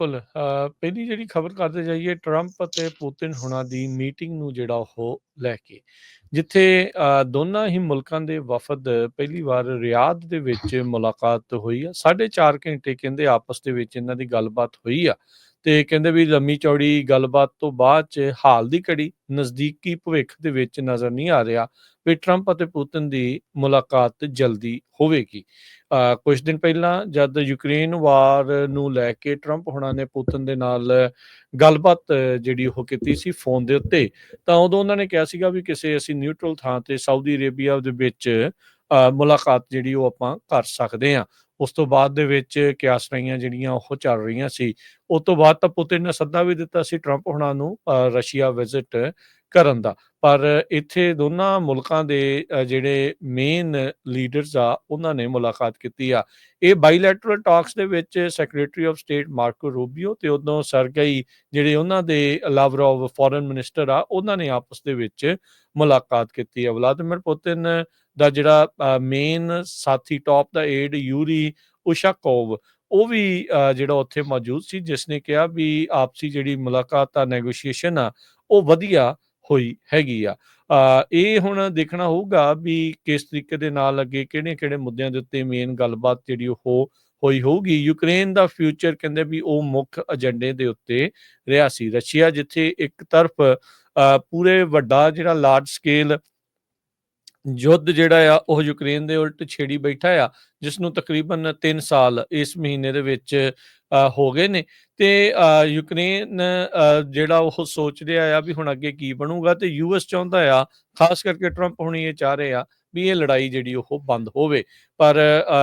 ਬਿਲਕੁਲ ਅ, ਪਹਿਲੀ ਜਿਹੜੀ ਖਬਰ ਕਰਦੇ ਜਾਈਏ ਟਰੰਪ ਅਤੇ ਪੁਤਿਨ ਹੁਣਾਂ ਦੀ ਮੀਟਿੰਗ ਨੂੰ ਜਿਹੜਾ ਉਹ ਲੈ ਕੇ ਜਿੱਥੇ ਅ, ਦੋਨਾਂ ਹੀ ਮੁਲਕਾਂ ਦੇ ਵਫਦ ਪਹਿਲੀ ਵਾਰ ਰਿਆਦ ਦੇ ਵਿੱਚ ਮੁਲਾਕਾਤ ਹੋਈ ਆ 4.5 ਘੰਟੇ ਕਹਿੰਦੇ ਆਪਸ ਦੇ ਵਿੱਚ ਇਹਨਾਂ ਦੀ ਗੱਲਬਾਤ ਹੋਈ ਆ। ਤੇ ਕਹਿੰਦੇ ਵੀ ਲੰਮੀ ਚੌੜੀ ਗੱਲਬਾਤ ਤੋਂ ਬਾਅਦ ਚ ਹਾਲ ਦੀ ਘੜੀ ਨਜ਼ਦੀਕੀ ਭਵਿੱਖ ਦੇ ਵਿੱਚ ਨਜ਼ਰ ਨਹੀਂ ਆ ਰਿਹਾ ਵੀ ਟਰੰਪ ਅਤੇ ਪੁਤਿਨ ਦੀ ਮੁਲਾਕਾਤ ਜਲਦੀ ਹੋਵੇਗੀ। ਅ, ਕੁਝ ਦਿਨ ਪਹਿਲਾਂ ਜਦ ਯੂਕਰੇਨ ਵਾਰ ਨੂੰ ਲੈ ਕੇ ਟਰੰਪ ਹੁਣਾਂ ਨੇ ਪੁਤਿਨ ਦੇ ਨਾਲ ਗੱਲਬਾਤ ਜਿਹੜੀ ਉਹ ਕੀਤੀ ਸੀ ਫੋਨ ਦੇ ਉੱਤੇ ਤਾਂ ਉਦੋਂ ਉਹਨਾਂ ਨੇ ਕਿਹਾ ਸੀਗਾ ਵੀ ਕਿਸੇ ਅਸੀਂ ਨਿਊਟਰਲ ਥਾਂ ਤੇ ਸਾਊਦੀ ਅਰੇਬੀਆ ਦੇ ਵਿੱਚ ਅ, ਮੁਲਾਕਾਤ ਜਿਹੜੀ ਉਹ ਆਪਾਂ ਕਰ ਸਕਦੇ ਹਾਂ। ਉਸ ਤੋਂ ਬਾਅਦ ਦੇ ਵਿੱਚ ਕਿਆਸਰਾਈਆਂ ਜਿਹੜੀਆਂ ਉਹ ਚੱਲ ਰਹੀਆਂ ਸੀ। ਉਸ ਤੋਂ ਬਾਅਦ ਤਾਂ ਪੁਤਿਨ ਨੇ ਸੱਦਾ ਵੀ ਦਿੱਤਾ ਸੀ ਟਰੰਪ ਹੁਣਾਂ ਨੂੰ ਰਸ਼ੀਆ ਵਿਜ਼ਿਟ ਕਰਨ ਦਾ। ਪਰ ਇੱਥੇ ਦੋਨਾਂ ਮੁਲਕਾਂ ਦੇ ਜਿਹੜੇ ਮੇਨ ਲੀਡਰਸ ਆ, ਉਹਨਾਂ ਨੇ ਮੁਲਾਕਾਤ ਕੀਤੀ ਆ। ਇਹ ਬਾਇਲੈਟਰਲ ਟਾਕਸ ਦੇ ਵਿੱਚ secretary of state Marco Rubio ਤੇ ਉਦੋਂ ਸਰਗਈ ਜਿਹੜੇ ਉਹਨਾਂ ਦੇ ਲਾਵਰੋਵ ਫੋਰਨ ਮਿਨਿਸਟਰ ਆ, ਉਹਨਾਂ ਨੇ ਆਪਸ ਦੇ ਵਿੱਚ ਮੁਲਾਕਾਤ ਕੀਤੀ ਆ। ਵਲਾਦੀਮਿਰ ਪੁਤਿਨ ਦਾ ਜਿਹੜਾ ਮੇਨ ਸਾਥੀ ਟਾਪ ਦਾ ਏਡ ਯੂਰੀ ਉਸ਼ਾਕੋਵ ਉਹ ਵੀ ਜਿਹੜਾ ਉੱਥੇ ਮੌਜੂਦ ਸੀ, ਜਿਸ ਨੇ ਕਿਹਾ ਵੀ ਆਪਸੀ ਜਿਹੜੀ ਮੁਲਾਕਾਤ ਆ ਨੈਗੋਸ਼ੀਏਸ਼ਨ ਆ, ਉਹ ਵਧੀਆ ਹੋਈ ਹੈਗੀ ਆ। ਇਹ ਹੁਣ ਦੇਖਣਾ ਹੋਊਗਾ ਵੀ ਕਿਸ ਤਰੀਕੇ ਦੇ ਨਾਲ ਅੱਗੇ ਕਿਹੜੇ-ਕਿਹੜੇ ਮੁੱਦਿਆਂ ਦੇ ਉੱਤੇ ਮੇਨ ਗੱਲਬਾਤ ਜਿਹੜੀ ਉਹ ਹੋਈ ਹੋਊਗੀ। ਯੂਕਰੇਨ ਦਾ ਫਿਊਚਰ ਕਹਿੰਦੇ ਵੀ ਉਹ ਮੁੱਖ ਏਜੰਡੇ ਦੇ ਉੱਤੇ ਰਿਹਾ ਸੀ। ਰਸ਼ੀਆ ਜਿੱਥੇ ਇੱਕ ਤਰਫ ਪੂਰੇ ਵੱਡਾ ਜਿਹੜਾ ਲਾਰਜ ਸਕੇਲ ਯੁੱਧ ਜਿਹੜਾ ਆ ਉਹ ਯੂਕਰੇਨ ਦੇ ਉਲਟ ਛੇੜੀ ਬੈਠਾ ਆ ਜਿਸ ਨੂੰ ਤਕਰੀਬਨ 3 ਸਾਲ ਇਸ ਮਹੀਨੇ ਦੇ ਵਿੱਚ ਹੋ ਗਏ ਨੇ। ਤੇ ਯੂਕਰੇਨ ਜਿਹੜਾ ਉਹ ਸੋਚ ਰਿਹਾ ਆ ਵੀ ਹੁਣ ਅੱਗੇ ਕੀ ਬਣੂਗਾ ਤੇ ਯੂਐਸ ਚਾਹੁੰਦਾ ਆ ਖਾਸ ਕਰਕੇ ਟਰੰਪ ਹੁਣੀ ਇਹ ਚਾਹ ਰਹੇ ਆ ਵੀ ਇਹ ਲੜਾਈ ਜਿਹੜੀ ਉਹ ਬੰਦ ਹੋਵੇ। ਪਰ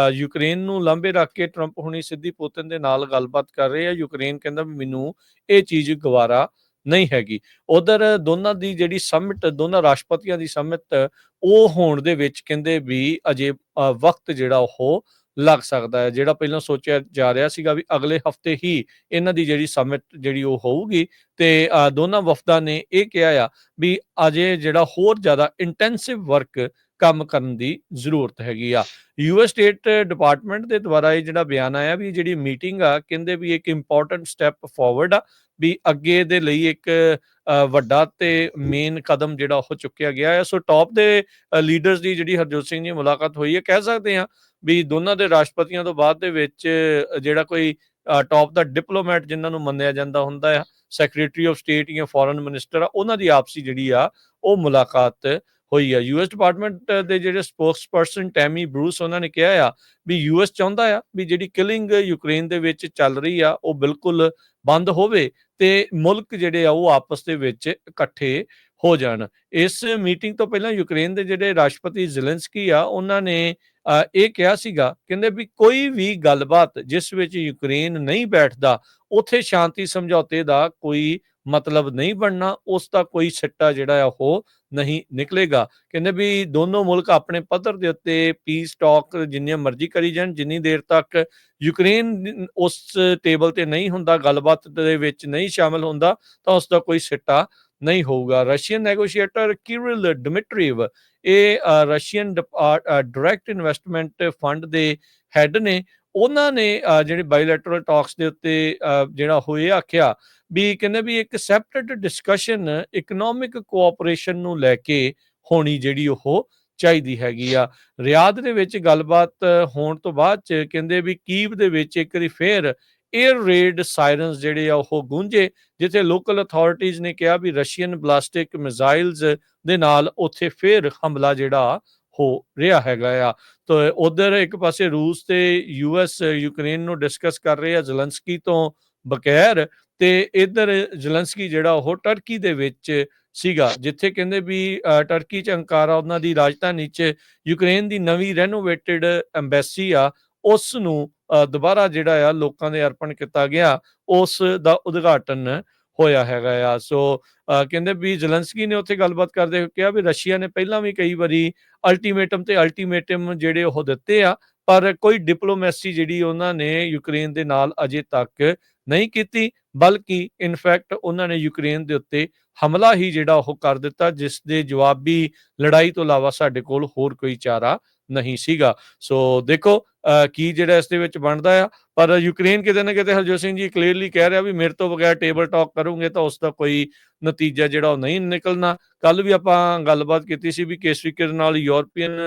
ਅ, ਯੂਕਰੇਨ ਨੂੰ ਲਾਂਭੇ ਰੱਖ ਕੇ ਟਰੰਪ ਹੁਣੀ ਸਿੱਧੀ ਪੁਤਿਨ ਦੇ ਨਾਲ ਗੱਲਬਾਤ ਕਰ ਰਹੇ ਆ। ਯੂਕਰੇਨ ਕਹਿੰਦਾ ਵੀ ਮੈਨੂੰ ਇਹ ਚੀਜ਼ ਗਵਾਰਾ ਨਹੀਂ ਹੈਗੀ। ਉਧਰ ਦੋਨਾਂ ਦੀ ਜਿਹੜੀ ਸਮਿਟ ਦੋਨਾਂ ਰਾਸ਼ਟਰਪਤੀਆਂ ਦੀ ਸਮਿਟ ਉਹ ਹੋਣ ਦੇ ਵਿੱਚ ਕਹਿੰਦੇ ਵੀ ਅਜੇ ਵਕਤ ਜਿਹੜਾ ਉਹ ਲੱਗ ਸਕਦਾ ਹੈ। ਜਿਹੜਾ ਪਹਿਲਾਂ ਸੋਚਿਆ ਜਾ ਰਿਹਾ ਸੀਗਾ ਵੀ ਅਗਲੇ ਹਫ਼ਤੇ ਹੀ ਇਹਨਾਂ ਦੀ ਜਿਹੜੀ ਸਮਿਟ ਜਿਹੜੀ ਉਹ ਹੋਊਗੀ ਤੇ ਦੋਨਾਂ ਵਫਦਾਂ ਨੇ ਇਹ ਕਿਹਾ ਆ ਵੀ ਅਜੇ ਜਿਹੜਾ ਹੋਰ ਜ਼ਿਆਦਾ ਇੰਟੈਂਸਿਵ ਵਰਕ ਕੰਮ ਕਰਨ ਦੀ ਜ਼ਰੂਰਤ ਹੈਗੀ ਆ। ਯੂਐਸ ਸਟੇਟ ਡਿਪਾਰਟਮੈਂਟ ਦੇ ਦੁਆਰਾ ਇਹ ਜਿਹੜਾ ਬਿਆਨ ਆਇਆ ਵੀ ਜਿਹੜੀ ਮੀਟਿੰਗ ਆ, ਕਹਿੰਦੇ ਵੀ ਇੱਕ ਇੰਪੋਰਟੈਂਟ ਸਟੈਪ ਫਾਰਵਰਡ ਆ। ਵੀ ਅੱਗੇ ਦੇ ਲਈ ਇੱਕ ਵੱਡਾ ਤੇ ਮੇਨ ਕਦਮ ਜਿਹੜਾ ਉਹ ਚੁੱਕਿਆ ਗਿਆ ਹੈ। ਸੋ ਟਾਪ ਦੇ ਲੀਡਰਸ ਦੀ ਜਿਹੜੀ ਹਰਜੋਤ ਸਿੰਘ ਜੀ ਮੁਲਾਕਾਤ ਹੋਈ ਹੈ, ਕਹਿ ਸਕਦੇ ਹਾਂ ਵੀ ਦੋਨਾਂ ਦੇ ਰਾਸ਼ਟਰਪਤੀਆਂ ਤੋਂ ਬਾਅਦ ਦੇ ਵਿੱਚ ਜਿਹੜਾ ਕੋਈ ਟਾਪ ਦਾ ਡਿਪਲੋਮੈਟ ਜਿਨ੍ਹਾਂ ਨੂੰ ਮੰਨਿਆ ਜਾਂਦਾ ਹੁੰਦਾ ਆ ਸੈਕਟਰੀ ਆਫ ਸਟੇਟ ਜਾਂ ਫੋਰਨ ਮਿਨਿਸਟਰ ਆ, ਉਹਨਾਂ ਦੀ ਆਪਸੀ ਜਿਹੜੀ ਆ, ਉਹ ਮੁਲਾਕਾਤ ਹੋਈ ਆ। ਯੂਐਸ ਡਿਪਾਰਟਮੈਂਟ ਦੇ ਜਿਹੜੇ ਸਪੋਕਸਪਰਸਨ ਟੈਮੀ ਬਰੂਸ ਉਹਨਾਂ ਨੇ ਕਿਹਾ ਆ ਵੀ ਯੂਐਸ ਚਾਹੁੰਦਾ ਆ ਵੀ ਜਿਹੜੀ ਕਿਲਿੰਗ ਯੂਕਰੇਨ ਦੇ ਵਿੱਚ ਚੱਲ ਰਹੀ ਆ, ਉਹ ਬਿਲਕੁਲ ਬੰਦ ਹੋਵੇ ਤੇ ਮੁਲਕ ਜਿਹੜੇ ਆ, ਉਹ ਆਪਸ ਦੇ ਵਿੱਚ ਇਕੱਠੇ ਹੋ ਜਾਣ। ਇਸ ਮੀਟਿੰਗ ਤੋਂ ਪਹਿਲਾਂ ਯੂਕਰੇਨ ਦੇ ਜਿਹੜੇ ਰਾਸ਼ਟਰਪਤੀ ਜ਼ੈਲੈਂਸਕੀ ਆ, ਉਹਨਾਂ ਨੇ ਇਹ ਕਿਹਾ ਸੀਗਾ, ਕਹਿੰਦੇ ਵੀ ਕੋਈ ਵੀ ਗੱਲਬਾਤ ਜਿਸ ਵਿੱਚ ਯੂਕਰੇਨ ਨਹੀਂ ਬੈਠਦਾ, ਉਥੇ ਸ਼ਾਂਤੀ ਸਮਝੌਤੇ ਦਾ ਕੋਈ ਮਤਲਬ ਨਹੀਂ ਬਣਨਾ ਉਸ ਦਾ ਕੋਈ ਸਿੱਟਾ ਜਿਹੜਾ ਆ ਉਹ ਨਹੀਂ ਨਿਕਲੇਗਾ। ਕਹਿੰਦੇ ਵੀ ਦੋਨੋਂ ਮੁਲਕ ਆਪਣੇ ਪੱਧਰ ਦੇ ਉੱਤੇ ਪੀਸ ਟਾਕ ਜਿੰਨੀਆਂ ਮਰਜ਼ੀ ਕਰੀ ਜਾਣ ਜਿੰਨੀ ਦੇਰ ਤੱਕ ਯੂਕਰੇਨ ਉਸ ਟੇਬਲ ਤੇ ਨਹੀਂ ਹੁੰਦਾ ਗੱਲਬਾਤ ਦੇ ਵਿੱਚ ਨਹੀਂ ਸ਼ਾਮਲ ਹੁੰਦਾ ਤਾਂ ਉਸ ਦਾ ਕੋਈ ਸਿੱਟਾ ਨਹੀਂ ਹੋਊਗਾ। ਰਸ਼ੀਅਨ ਨੈਗੋਸ਼ੀਏਟਰ ਕਿਰਿਲ ਡਿਮਿਟਰੀਵ ਇਹ ਅ, ਰਸ਼ੀਅਨ ਡਾਇਰੈਕਟ ਇਨਵੈਸਟਮੈਂਟ ਫੰਡ ਦੇ ਹੈੱਡ ਨੇ ਉਹਨਾਂ ਨੇ ਅ, ਜਿਹੜੇ ਬਾਇਲੈਟਰਲ ਟਾਕਸ ਦੇ ਉੱਤੇ ਜਿਹੜਾ ਹੋਏ ਆਖਿਆ ਵੀ ਕਹਿੰਦੇ ਵੀ ਇੱਕ ਸੈਪਰੇਟ ਡਿਸਕਸ਼ਨ ਇਕਨੋਮਿਕ ਕੋਆਪਰੇਸ਼ਨ ਨੂੰ ਲੈ ਕੇ ਹੋਣੀ ਜਿਹੜੀ ਉਹ ਚਾਹੀਦੀ ਹੈਗੀ ਆ। ਰਿਆਦ ਦੇ ਵਿੱਚ ਗੱਲਬਾਤ ਹੋਣ ਤੋਂ ਬਾਅਦ ਚ ਕਹਿੰਦੇ ਵੀ ਕੀਵ ਦੇ ਵਿੱਚ ਇੱਕ ਵਾਰੀ ਫੇਰ 에ਅਰ ਰੇਡ ਸਾਇਰਨਸ ਜਿਹੜੇ ਆ ਉਹ ਗੂੰਜੇ ਜਿੱਥੇ ਲੋਕਲ ਅਥਾਰਟੀਆਂ ਨੇ ਕਿਹਾ ਵੀ ਰਸ਼ੀਅਨ ਬਲਾਸਟਿਕ ਮਿਜ਼ਾਈਲਸ ਦੇ ਨਾਲ ਉੱਥੇ ਫੇਰ ਹਮਲਾ ਜਿਹੜਾ ਹੋ ਰਿਹਾ ਹੈਗਾ ਆ। ਤਾਂ ਉਧਰ ਇੱਕ ਪਾਸੇ ਰੂਸ ਤੇ ਯੂਐਸ ਯੂਕਰੇਨ ਨੂੰ ਡਿਸਕਸ ਕਰ ਰਹੇ ਆ ਜ਼ੈਲੈਂਸਕੀ ਤੋਂ ਬਗੈਰ ਤੇ ਇਧਰ ਜ਼ੈਲੈਂਸਕੀ ਜਿਹੜਾ ਉਹ ਟਰਕੀ ਦੇ ਵਿੱਚ ਸੀਗਾ ਜਿੱਥੇ ਕਹਿੰਦੇ ਵੀ ਅ, ਟਰਕੀ ਚ ਅੰਕਾਰਾ ਉਹਨਾਂ ਦੀ ਰਾਜਧਾਨੀ ਚ ਯੂਕਰੇਨ ਦੀ ਨਵੀਂ ਰੈਨੋਵੇਟਡ ਐਮਬੈਸੀ ਆ ਉਸ ਨੂੰ ਦੁਬਾਰਾ ਜਿਹੜਾ ਆ ਲੋਕਾਂ ਦੇ ਅਰਪਣ ਕੀਤਾ ਗਿਆ। ਉਸ ਦਾ ਉਦਘਾਟਨ ਹੋਇਆ ਹੈਗਾ ਆ। ਸੋ ਅ, ਕਹਿੰਦੇ ਵੀ ਜ਼ੈਲੈਂਸਕੀ ਨੇ ਉੱਥੇ ਗੱਲਬਾਤ ਕਰਦੇ ਹੋਏ ਕਿਹਾ ਵੀ ਰਸ਼ੀਆ ਨੇ ਪਹਿਲਾਂ ਵੀ ਕਈ ਵਾਰੀ ਅਲਟੀਮੇਟਮ ਤੇ ਅਲਟੀਮੇਟਮ ਜਿਹੜੇ ਉਹ ਦਿੱਤੇ ਆ ਪਰ ਕੋਈ ਡਿਪਲੋਮੈਸੀ ਜਿਹੜੀ ਉਹਨਾਂ ਨੇ ਯੂਕਰੇਨ ਦੇ ਨਾਲ ਅਜੇ ਤੱਕ ਨਹੀਂ ਕੀਤੀ ਬਲਕਿ ਇਨਫੈਕਟ ਉਹਨਾਂ ਨੇ ਯੂਕਰੇਨ ਦੇ ਉੱਤੇ ਹਮਲਾ ਹੀ ਜਿਹੜਾ ਉਹ ਕਰ ਦਿੱਤਾ ਜਿਸ ਦੇ ਜਵਾਬੀ ਲੜਾਈ ਤੋਂ ਇਲਾਵਾ ਸਾਡੇ ਕੋਲ ਹੋਰ ਕੋਈ ਚਾਰਾ ਨਹੀਂ ਸੀਗਾ। ਸੋ ਦੇਖੋ ਅ, ਕੀ ਜਿਹੜਾ ਇਸ ਦੇ ਵਿੱਚ ਬਣਦਾ ਆ ਪਰ ਯੂਕਰੇਨ ਕਿਤੇ ਨਾ ਕਿਤੇ ਹਰਜੋਤ ਸਿੰਘ ਜੀ ਕਲੀਅਰਲੀ ਕਹਿ ਰਿਹਾ ਵੀ ਮੇਰੇ ਤੋਂ ਬਗੈਰ ਟੇਬਲ ਟਾਕ ਕਰੋਗੇ ਤਾਂ ਉਸ ਦਾ ਕੋਈ ਨਤੀਜਾ ਜਿਹੜਾ ਉਹ ਨਹੀਂ ਨਿਕਲਣਾ। ਕੱਲ ਵੀ ਆਪਾਂ ਗੱਲਬਾਤ ਕੀਤੀ ਸੀ ਵੀ ਕਿਸ ਤਰੀਕੇ ਦੇ ਨਾਲ ਯੂਰਪੀਅਨ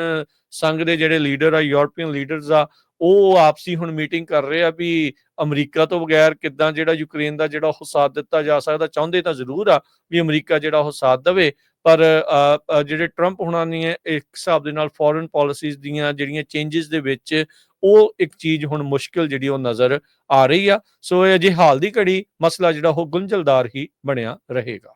ਸੰਘ ਦੇ ਜਿਹੜੇ ਲੀਡਰ ਆ ਯੂਰਪੀਅਨ ਲੀਡਰਸ ਆ ਉਹ ਆਪਸੀ ਹੁਣ ਮੀਟਿੰਗ ਕਰ ਰਹੇ ਆ ਵੀ ਅਮਰੀਕਾ ਤੋਂ ਬਗੈਰ ਕਿੱਦਾਂ ਜਿਹੜਾ ਯੂਕਰੇਨ ਦਾ ਜਿਹੜਾ ਉਹ ਸਾਥ ਦਿੱਤਾ ਜਾ ਸਕਦਾ, ਚਾਹੁੰਦੇ ਤਾਂ ਜ਼ਰੂਰ ਆ ਵੀ ਅਮਰੀਕਾ ਜਿਹੜਾ ਉਹ ਸਾਥ ਦੇਵੇ, ਪਰ ਜਿਹੜੇ ਟਰੰਪ ਹੁਣਾਂ ਨੇ ਇੱਕ ਹਿਸਾਬ ਦੇ ਨਾਲ ਫੋਰਨ ਪਾਲਿਸੀਜ਼ ਦੀਆਂ ਜਿਹੜੀਆਂ ਚੇਂਜਸ ਦੇ ਵਿੱਚ ਉਹ ਇੱਕ ਚੀਜ਼ ਹੁਣ ਮੁਸ਼ਕਿਲ ਜਿਹੜੀ ਉਹ ਨਜ਼ਰ ਆ ਰਹੀ ਆ। ਸੋ ਇਹ ਅਜੇ ਹਾਲ ਦੀ ਘੜੀ, ਮਸਲਾ ਜਿਹੜਾ ਉਹ ਗੁੰਝਲਦਾਰ ਹੀ ਬਣਿਆ ਰਹੇਗਾ।